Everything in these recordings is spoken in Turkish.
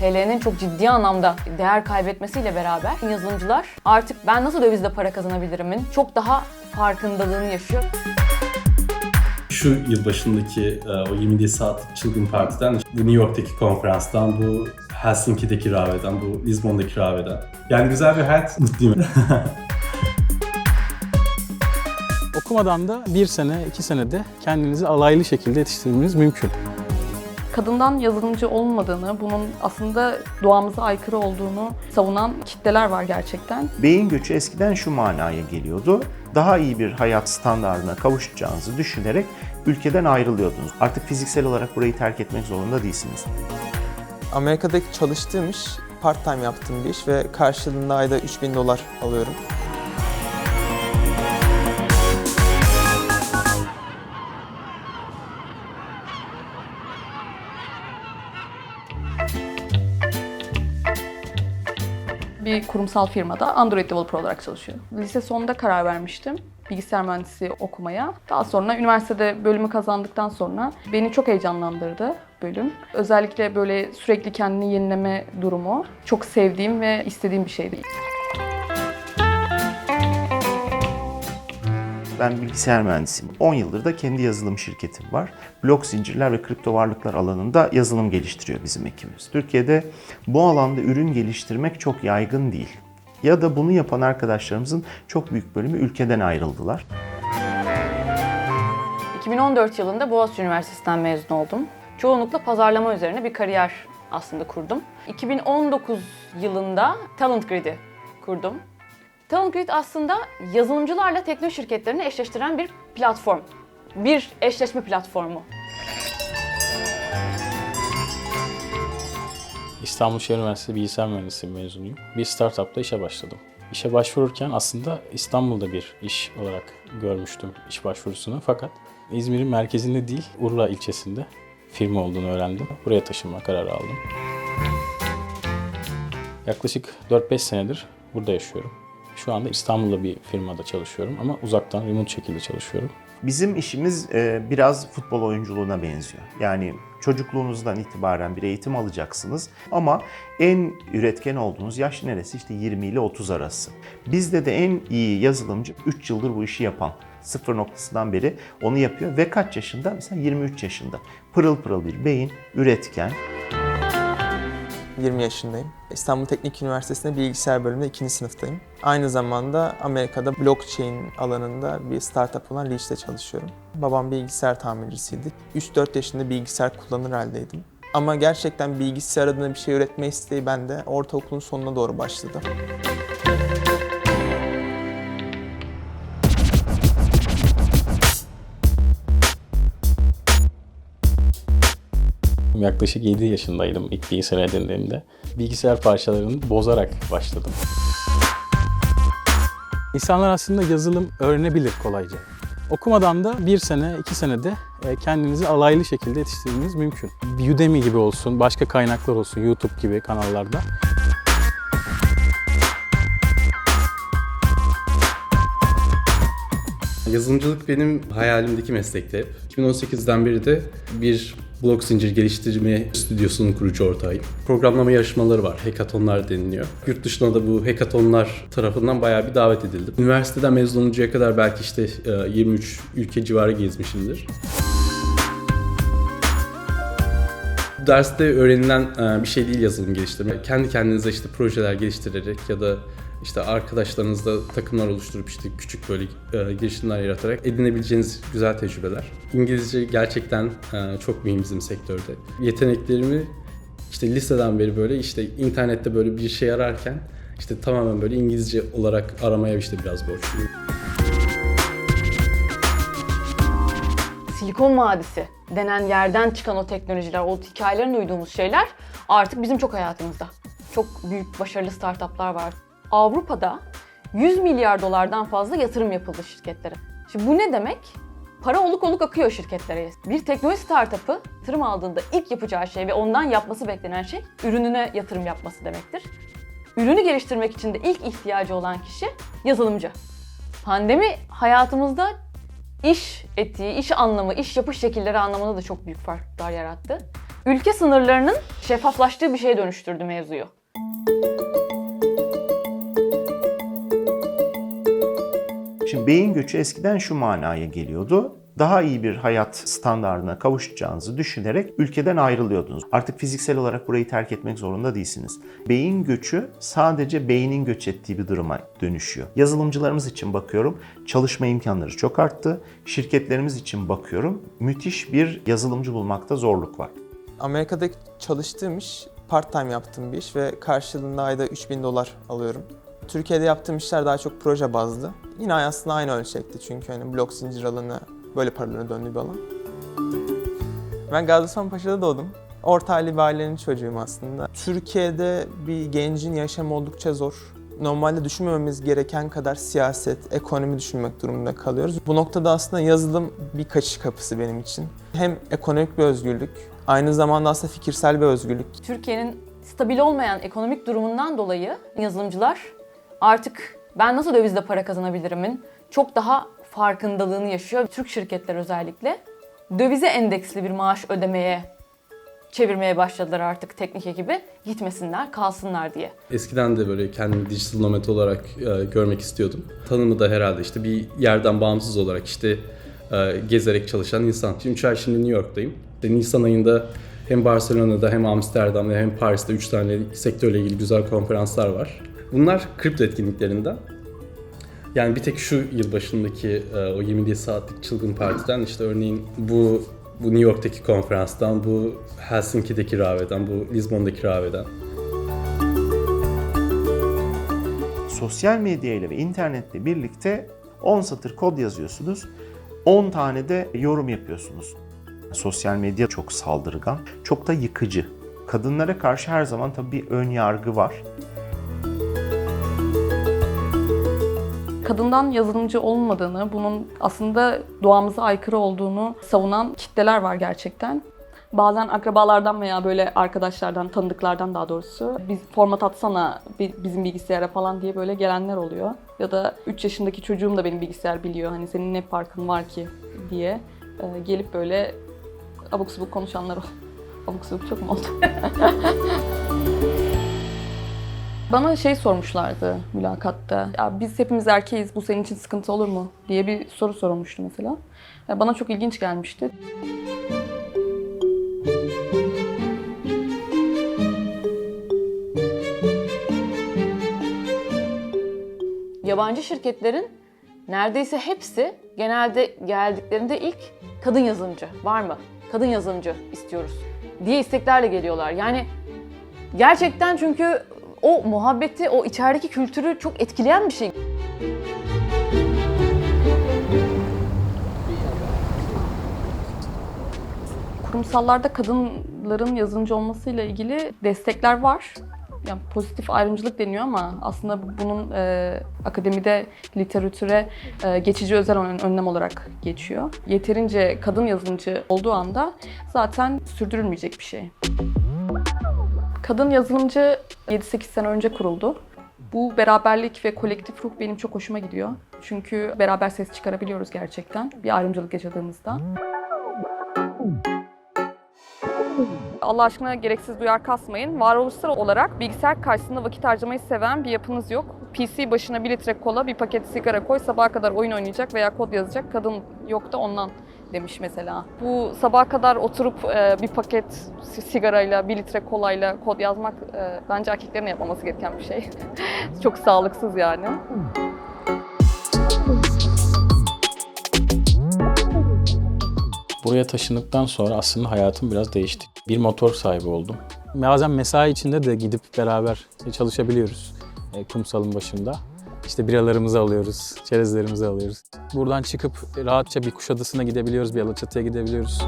TL'nin çok ciddi anlamda değer kaybetmesiyle beraber yazılımcılar artık ben nasıl dövizle para kazanabilirimin çok daha farkındalığını yaşıyor. Şu yılbaşındaki e, o 27 saat çılgın partiden, bu New York'taki konferanstan, bu Helsinki'deki rahveden, bu Lizbon'daki rahveden. Yani güzel bir hayat, mutluyum. Okumadan da bir sene, iki senede kendinizi alaylı şekilde yetiştirmeniz mümkün. Kadından yazılımcı olmadığını, bunun aslında doğamıza aykırı olduğunu savunan kitleler var gerçekten. Beyin göçü eskiden şu manaya geliyordu. Daha iyi bir hayat standartına kavuşacağınızı düşünerek ülkeden ayrılıyordunuz. Artık fiziksel olarak burayı terk etmek zorunda değilsiniz. Amerika'daki çalıştığım iş part time yaptığım bir iş ve karşılığında ayda 3000 dolar alıyorum. Bir kurumsal firmada Android developer olarak çalışıyorum. Lise sonunda karar vermiştim bilgisayar mühendisliği okumaya. Daha sonra üniversitede bölümü kazandıktan sonra beni çok heyecanlandırdı bölüm. Özellikle böyle sürekli kendini yenileme durumu çok sevdiğim ve istediğim bir şeydi. Ben bilgisayar mühendisiyim. 10 yıldır da kendi yazılım şirketim var. Blok zincirler ve kripto varlıklar alanında yazılım geliştiriyor bizim ekibimiz. Türkiye'de bu alanda ürün geliştirmek çok yaygın değil. Ya da bunu yapan arkadaşlarımızın çok büyük bölümü ülkeden ayrıldılar. 2014 yılında Boğaziçi Üniversitesi'nden mezun oldum. Çoğunlukla pazarlama üzerine bir kariyer aslında kurdum. 2019 yılında Talent Grid'i kurdum. Talent Grid aslında yazılımcılarla teknoloji şirketlerini eşleştiren bir platform. Bir eşleşme platformu. İstanbul Şehir Üniversitesi Bilgisayar Mühendisliği mezunuyum. Bir startupta işe başladım. İşe başvururken aslında İstanbul'da bir iş olarak görmüştüm iş başvurusunu. Fakat İzmir'in merkezinde değil, Urla ilçesinde firma olduğunu öğrendim. Buraya taşınma kararı aldım. Yaklaşık 4-5 senedir burada yaşıyorum. Şu anda İstanbul'da bir firmada çalışıyorum ama uzaktan, remote şekilde çalışıyorum. Bizim işimiz e, biraz futbol oyunculuğuna benziyor. Yani çocukluğunuzdan itibaren bir eğitim alacaksınız ama en üretken olduğunuz yaş neresi? İşte 20 ile 30 arası. Bizde de en iyi yazılımcı 3 yıldır bu işi yapan. Sıfır noktasından beri onu yapıyor ve kaç yaşında? Mesela 23 yaşında. Pırıl pırıl bir beyin, üretken. 20 yaşındayım. İstanbul Teknik Üniversitesi'nde bilgisayar bölümünde 2. sınıftayım. Aynı zamanda Amerika'da blockchain alanında bir startup olan Leash'te çalışıyorum. Babam bilgisayar tamircisiydi. 3-4 yaşında bilgisayar kullanır haldeydim. Ama gerçekten bilgisayar adına bir şey üretme isteği bende ortaokulun sonuna doğru başladı. Yaklaşık 7 yaşındaydım ilk bilgisayar edindiğimde. Bilgisayar parçalarını bozarak başladım. İnsanlar aslında yazılım öğrenebilir kolayca. Okumadan da bir sene, iki senede e, kendinizi alaylı şekilde yetiştirmeniz mümkün. Udemy gibi olsun, başka kaynaklar olsun, YouTube gibi kanallarda. Yazılımcılık benim hayalimdeki meslekti hep. 2018'den beri de bir blok zincir geliştirme stüdyosunun kurucu ortağıyım. Programlama yarışmaları var, hackathonlar deniliyor. Yurt dışına da bu hackathonlar tarafından bayağı bir davet edildim. Üniversiteden mezun oluncaya kadar belki işte e, 23 ülke civarı gezmişimdir. Derste öğrenilen e, bir şey değil yazılım geliştirme. Kendi kendinize işte projeler geliştirerek ya da işte arkadaşlarınızla takımlar oluşturup işte küçük böyle e, girişimler yaratarak edinebileceğiniz güzel tecrübeler. İngilizce gerçekten e, çok mühim bizim sektörde. Yeteneklerimi işte liseden beri böyle işte internette böyle bir şey ararken işte tamamen böyle İngilizce olarak aramaya işte biraz borçluyum. Silikon Vadisi denen yerden çıkan o teknolojiler, o hikayelerini duyduğumuz şeyler artık bizim çok hayatımızda. Çok büyük başarılı startuplar var. Avrupa'da 100 milyar dolardan fazla yatırım yapıldı şirketlere. Şimdi bu ne demek? Para oluk oluk akıyor şirketlere. Bir teknoloji startup'ı yatırım aldığında ilk yapacağı şey ve ondan yapması beklenen şey ürününe yatırım yapması demektir. Ürünü geliştirmek için de ilk ihtiyacı olan kişi yazılımcı. Pandemi hayatımızda iş etiği, iş anlamı, iş yapış şekilleri anlamında da çok büyük farklar yarattı. ülke sınırlarının şeffaflaştığı bir şeye dönüştürdü mevzuyu. Beyin göçü eskiden şu manaya geliyordu. Daha iyi bir hayat standartına kavuşacağınızı düşünerek ülkeden ayrılıyordunuz. Artık fiziksel olarak burayı terk etmek zorunda değilsiniz. Beyin göçü sadece beynin göç ettiği bir duruma dönüşüyor. Yazılımcılarımız için bakıyorum çalışma imkanları çok arttı. Şirketlerimiz için bakıyorum müthiş bir yazılımcı bulmakta zorluk var. Amerika'daki çalıştığım iş part time yaptığım bir iş ve karşılığında ayda 3000 dolar alıyorum. Türkiye'de yaptığım işler daha çok proje bazlı. Yine aslında aynı ölçekte çünkü hani blok zincir alanı böyle paraların döndüğü bir alan. Ben Gaziosmanpaşa'da doğdum. Orta halli bir ailenin çocuğuyum aslında. Türkiye'de bir gencin yaşamı oldukça zor. Normalde düşünmememiz gereken kadar siyaset, ekonomi düşünmek durumunda kalıyoruz. Bu noktada aslında yazılım bir kaçış kapısı benim için. Hem ekonomik bir özgürlük, aynı zamanda aslında fikirsel bir özgürlük. Türkiye'nin stabil olmayan ekonomik durumundan dolayı yazılımcılar artık ben nasıl dövizle para kazanabilirimin çok daha farkındalığını yaşıyor. Türk şirketler özellikle dövize endeksli bir maaş ödemeye çevirmeye başladılar artık teknik ekibi. Gitmesinler, kalsınlar diye. Eskiden de böyle kendimi dijital nomad olarak e, görmek istiyordum. Tanımı da herhalde işte bir yerden bağımsız olarak işte e, gezerek çalışan insan. Şimdi 3 ay şimdi New York'tayım. İşte Nisan ayında hem Barcelona'da hem Amsterdam'da hem Paris'te 3 tane sektörle ilgili güzel konferanslar var. Bunlar kripto etkinliklerinden. Yani bir tek şu yılbaşındaki e, o 27 saatlik çılgın partiden işte örneğin bu bu New York'taki konferanstan, bu Helsinki'deki rahveden, bu Lizbon'daki rahveden. Sosyal medya ile ve internetle birlikte 10 satır kod yazıyorsunuz. 10 tane de yorum yapıyorsunuz. Sosyal medya çok saldırgan, çok da yıkıcı. Kadınlara karşı her zaman tabii bir ön yargı var. Kadından yazılımcı olmadığını, bunun aslında doğamıza aykırı olduğunu savunan kitleler var gerçekten. Bazen akrabalardan veya böyle arkadaşlardan, tanıdıklardan daha doğrusu biz format atsana bi- bizim bilgisayara falan diye böyle gelenler oluyor. Ya da 3 yaşındaki çocuğum da benim bilgisayar biliyor. Hani senin ne farkın var ki diye e, gelip böyle abuk subuk konuşanlar ol. Abuk subuk çok mu oldu? Bana şey sormuşlardı mülakatta. Ya biz hepimiz erkeğiz, bu senin için sıkıntı olur mu? diye bir soru sorulmuştu mesela. Ya bana çok ilginç gelmişti. Yabancı şirketlerin neredeyse hepsi genelde geldiklerinde ilk kadın yazılımcı var mı? Kadın yazılımcı istiyoruz diye isteklerle geliyorlar. Yani gerçekten çünkü o muhabbeti, o içerideki kültürü çok etkileyen bir şey. Kurumsallarda kadınların yazılımcı olmasıyla ilgili destekler var. Yani pozitif ayrımcılık deniyor ama aslında bunun e, akademide literatüre e, geçici özel ön- önlem olarak geçiyor. Yeterince kadın yazılımcı olduğu anda zaten sürdürülmeyecek bir şey. Kadın yazılımcı 7-8 sene önce kuruldu. Bu beraberlik ve kolektif ruh benim çok hoşuma gidiyor. Çünkü beraber ses çıkarabiliyoruz gerçekten bir ayrımcılık yaşadığımızda. Allah aşkına gereksiz duyar kasmayın. Varoluşsal olarak bilgisayar karşısında vakit harcamayı seven bir yapınız yok. PC başına bir litre kola, bir paket sigara koy, sabaha kadar oyun oynayacak veya kod yazacak kadın yok da ondan demiş mesela. Bu sabaha kadar oturup e, bir paket si- sigarayla, bir litre kolayla kod yazmak e, bence erkeklerin yapmaması gereken bir şey. Çok sağlıksız yani. Buraya taşındıktan sonra aslında hayatım biraz değişti. Bir motor sahibi oldum. Bazen mesai içinde de gidip beraber çalışabiliyoruz e, kumsalın başında. İşte biralarımızı alıyoruz, çerezlerimizi alıyoruz. Buradan çıkıp rahatça bir Kuşadası'na gidebiliyoruz, bir Alaçatı'ya gidebiliyoruz.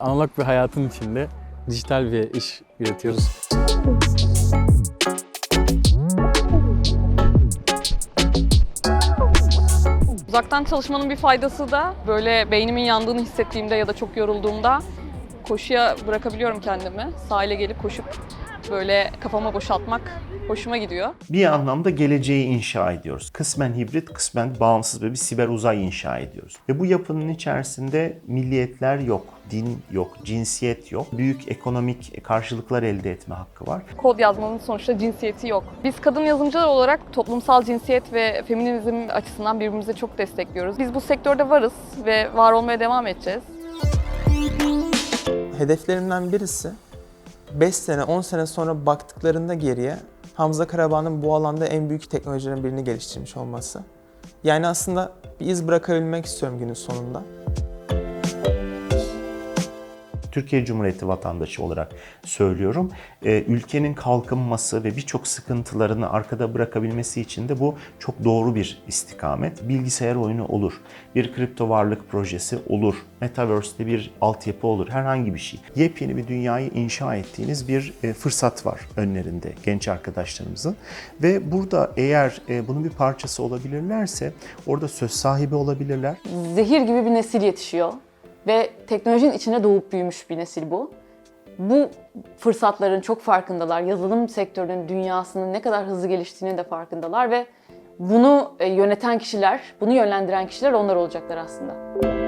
Analog bir hayatın içinde dijital bir iş üretiyoruz. Uzaktan çalışmanın bir faydası da böyle beynimin yandığını hissettiğimde ya da çok yorulduğumda koşuya bırakabiliyorum kendimi. Sahile gelip koşup böyle kafamı boşaltmak Hoşuma gidiyor. Bir anlamda geleceği inşa ediyoruz. Kısmen hibrit, kısmen bağımsız ve bir siber uzay inşa ediyoruz. Ve bu yapının içerisinde milliyetler yok, din yok, cinsiyet yok. Büyük ekonomik karşılıklar elde etme hakkı var. Kod yazmanın sonuçta cinsiyeti yok. Biz kadın yazılımcılar olarak toplumsal cinsiyet ve feminizm açısından birbirimize çok destekliyoruz. Biz bu sektörde varız ve var olmaya devam edeceğiz. Hedeflerimden birisi 5 sene, 10 sene sonra baktıklarında geriye Hamza Karabağ'ın bu alanda en büyük teknolojilerin birini geliştirmiş olması. Yani aslında bir iz bırakabilmek istiyorum günün sonunda. Türkiye Cumhuriyeti vatandaşı olarak söylüyorum. Ee, ülkenin kalkınması ve birçok sıkıntılarını arkada bırakabilmesi için de bu çok doğru bir istikamet. Bilgisayar oyunu olur, bir kripto varlık projesi olur, Metaverse'de bir altyapı olur, herhangi bir şey. Yepyeni bir dünyayı inşa ettiğiniz bir e, fırsat var önlerinde genç arkadaşlarımızın. Ve burada eğer e, bunun bir parçası olabilirlerse orada söz sahibi olabilirler. Zehir gibi bir nesil yetişiyor ve teknolojinin içine doğup büyümüş bir nesil bu. Bu fırsatların çok farkındalar. Yazılım sektörünün dünyasının ne kadar hızlı geliştiğini de farkındalar ve bunu e, yöneten kişiler, bunu yönlendiren kişiler onlar olacaklar aslında.